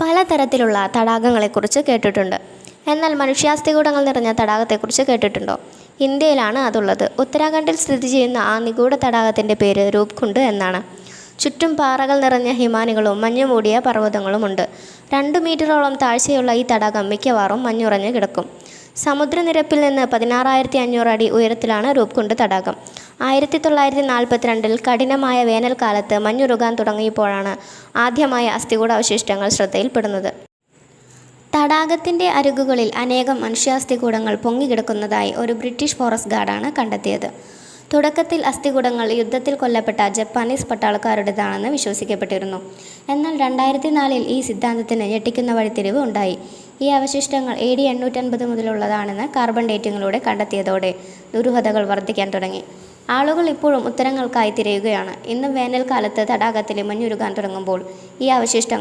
പലതരത്തിലുള്ള തടാകങ്ങളെക്കുറിച്ച് കേട്ടിട്ടുണ്ട്. എന്നാൽ മനുഷ്യാസ്ഥികൂടങ്ങൾ നിറഞ്ഞ തടാകത്തെക്കുറിച്ച് കേട്ടിട്ടുണ്ടോ? ഇന്ത്യയിലാണ് അതുള്ളത്. ഉത്തരാഖണ്ഡിൽ സ്ഥിതി ചെയ്യുന്ന ആ നിഗൂഢ തടാകത്തിന്റെ പേര് രൂപ്കുണ്ട് എന്നാണ്. ചുറ്റും പാറകൾ നിറഞ്ഞ ഹിമാനികളും മഞ്ഞുമൂടിയ പർവതങ്ങളുമുണ്ട്. രണ്ടു മീറ്ററോളം താഴ്ചയുള്ള ഈ തടാകം മിക്കവാറും മഞ്ഞുറഞ്ഞ് കിടക്കും. സമുദ്രനിരപ്പിൽ നിന്ന് പതിനാറായിരത്തി അഞ്ഞൂറ് അടി ഉയരത്തിലാണ് രൂപ്കുണ്ട് തടാകം. ആയിരത്തി തൊള്ളായിരത്തി നാൽപ്പത്തിരണ്ടിൽ കഠിനമായ വേനൽക്കാലത്ത് മഞ്ഞുരുകാൻ തുടങ്ങിയപ്പോഴാണ് ആദ്യമായ അസ്ഥികൂട അവശിഷ്ടങ്ങൾ ശ്രദ്ധയിൽപ്പെടുന്നത്. തടാകത്തിന്റെ അരികുകളിൽ അനേകം മനുഷ്യാസ്ഥികൂടങ്ങൾ പൊങ്ങിക്കിടക്കുന്നതായി ഒരു ബ്രിട്ടീഷ് ഫോറസ്റ്റ് ഗാർഡാണ് കണ്ടെത്തിയത്. തുടക്കത്തിൽ അസ്ഥികുടങ്ങൾ യുദ്ധത്തിൽ കൊല്ലപ്പെട്ട ജപ്പാനീസ് പട്ടാളക്കാരുടേതാണെന്ന് വിശ്വസിക്കപ്പെട്ടിരുന്നു. എന്നാൽ രണ്ടായിരത്തി നാലിൽ ഈ സിദ്ധാന്തത്തിന് ഞെട്ടിക്കുന്ന വഴിത്തിരിവ് ഉണ്ടായി. ഈ അവശിഷ്ടങ്ങൾ എ ഡി എണ്ണൂറ്റൻപത് മുതലുള്ളതാണെന്ന് കാർബൺ ഡേറ്റിങ്ങിലൂടെ കണ്ടെത്തിയതോടെ ദുരൂഹതകൾ വർദ്ധിക്കാൻ തുടങ്ങി. ആളുകൾ ഇപ്പോഴും ഉത്തരങ്ങൾക്കായി തിരയുകയാണ്. ഇന്നും വേനൽക്കാലത്ത് തടാകത്തിലെ മഞ്ഞുരുകാൻ തുടങ്ങുമ്പോൾ ഈ അവശിഷ്ടങ്ങൾ